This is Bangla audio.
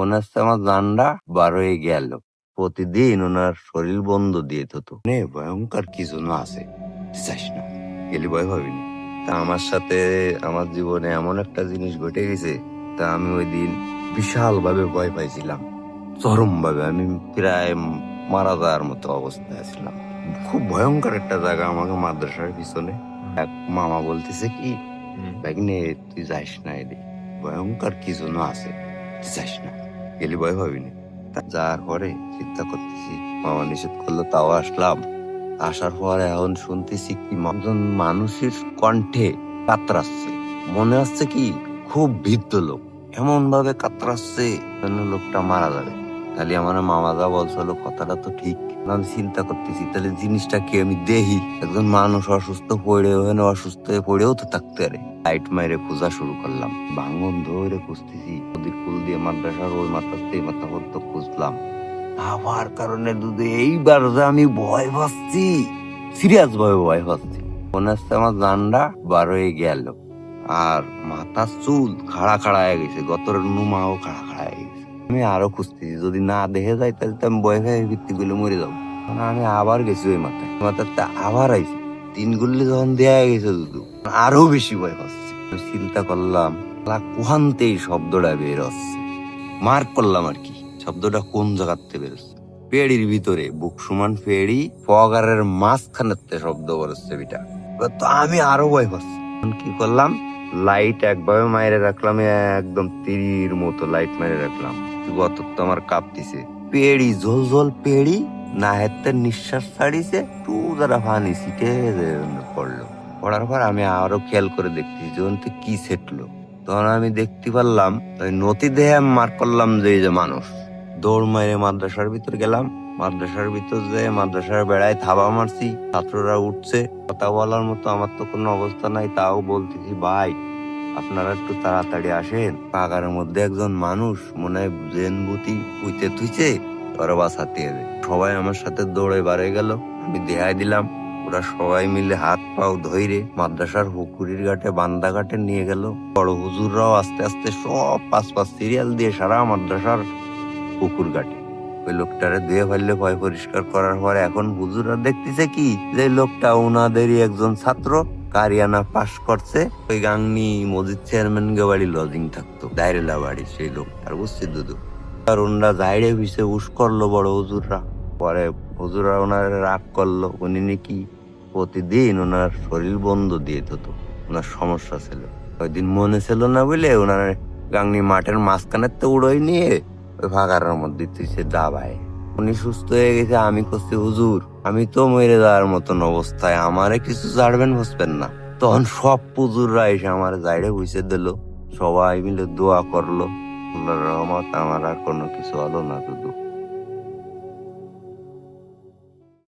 মনে হচ্ছে আমার বার হয়ে গেল। প্রতিদিন ওনার শরীর বন্ধ দিয়ে তো নে ভয়ঙ্কর কিছু না আছে। চাস না গেলি ভয় ভাবিনি তা আমার সাথে আমার জীবনে এমন একটা জিনিস ঘটে গেছে তা আমি ওই দিন বিশাল ভাবে ভয় পাইছিলাম। চরম ভাবে আমি প্রায় মারা যাওয়ার মতো অবস্থায় ছিলাম খুব ভয়ঙ্কর একটা জায়গা আমাকে মাদ্রাসার পিছনে। এক মামা বলতেছে কি ব্যাগনে তুই যাইস না এদি ভয়ঙ্কর কিছু না আছে। তুই যাইস না। গেলি ভয় ভাবিনি যাওয়ার পরে চিন্তা করতেছি, মামা নিষেধ করল, তাও আসলাম। আসার পর এখন শুনতেছি কি, একজন মানুষের কণ্ঠে কাতরাচ্ছে মনে হচ্ছে কি, খুব ভিত্ত লোক। এমন ভাবে কাতরাচ্ছে লোকটা মারা যাবে। তাহলে আমার মামা যা বলছিল কথাটা তো ঠিক। আমি চিন্তা করতেছি, তাহলে জিনিসটা কি? আমি দেখি একজন মানুষ অসুস্থ পড়ে ওখানে, অসুস্থ হয়ে পড়েও তো থাকতে পারে। লাইট মাইরে খোঁজা শুরু করলাম। ভাঙন ধরে খুঁজতেছি। নদীর কুল দিয়ে মাদ্রাসার ওই মাথাতে মাথা পর্যন্ত খুঁজলাম। আবার কারণে দুধে এইবার যে আমি ভয় পাচ্ছি। সিরিয়াস ভাবে ভয় পাচ্ছি। মনে হচ্ছে আমার জানটা বার হয়ে গেল। আর মাথার চুল খাড়া খাড়া হয়ে গেছে। গতর নুমাও খাড়া। আমি আরও খুঁজতেছি। যদি না দেখে যাই, তাহলে তো আমি ভয় ভয়ে ভিত্তি গুলো মরে যাব। মানে আমি আবার গেছি ওই মাথায়। মাথাতে আবার আইছি। তিন গুল্লি যখন দেয়া গেছে দুদু আরও বেশি ভয় পাচ্ছি। চিন্তা করলাম, শালা এই শব্দটা বের হচ্ছে। মার্ক করলাম আর কি, শব্দটা কোন জায়গাতে বেরোচ্ছে পেড়ির ভিতরে, বুক সমান পেড়ি পগারের মাঝখানেতে শব্দ করেছে বিটা। তো আমি আরও ভয় পাচ্ছি। কি করলাম? লাইট একভাবে মাইরে রাখলাম, একদম তীর মতো লাইট মাইরে রাখলাম। গত তো আমার কাঁপতিছে। পেড়ি, ঝোল ঝোল পেড়ি না হেতে নিঃশ্বাস ছাড়িছে টু যারা ফানি সিটে পড়ল। পড়ার পর আমি আরও খেয়াল করে দেখতেছি, যখন তো কি সেটলো তখন আমি দেখতে পারলাম, ওই নদী দেহে মার করলাম যে যে মানুষ। দৌড় মাইরে মাদ্রাসার ভিতর গেলাম। মাদ্রাসার ভিতর যে, মাদ্রাসার বেড়ায় থাবা মারছি, ছাত্ররা উঠছে। কথা বলার মতো আমার তো কোনো অবস্থা নাই, তাও বলতেছি, ভাই আপনারা একটু তাড়াতাড়ি আসেন। পাগারের মধ্যে একজন মানুষ মনে হয় জেন বুতি উইতে তুইছে তোরা বাঁচাতে হবে সবাই আমার সাথে দৌড়ে বাড়ে গেল, আমি দেখাই দিলাম। ওরা সবাই মিলে হাত পাও ধইরে মাদ্রাসার পুকুরির ঘাটে, বান্দা ঘাটে নিয়ে গেল। বড় হুজুররাও আস্তে আস্তে সব পাঁচ পাঁচ সিরিয়াল দিয়ে সারা মাদ্রাসার পুকুর ঘাটে। ওই লোকটারে ধুয়ে ফেললে ভয় পরিষ্কার করার পরে এখন হুজুররা দেখতেছে কি? যে লোকটা ওনাদেরই একজন ছাত্র। কারিয়ানা পাস করছে। ওই গাংনি মসজিদ চেয়ারম্যান গে বাড়ি লজিং থাকতো দায়রেলা বাড়ি সেই লোকটার বুঝছি দুদু। আর ওনারা জাইরে ভিসে উস করল বড় হুজুররা। পরে হুজুররা ওনার রাগ করল, উনি নাকি প্রতিদিন ওনার শরীর বন্ধ দিয়ে দিত, ওনার সমস্যা ছিল। ওই দিন মনে ছিল না বলে ওনার গাংনি মাঠের মাঝখানের তো উড়োই নিয়ে ওই ফাঁকার মধ্যে সে দাবায়। উনি সুস্থ হয়ে গেছে, আমি করছি হুজুর। আমি তো মরে যাওয়ার মতন অবস্থায়, আমারে কিছু ছাড়বেন বসবেন না। তখন সব পুজুররা এসে আমার গাইড়ে বুঝে দিল। সবাই মিলে দোয়া করল। রহমত, আমার আর কোনো কিছু হলো না শুধু।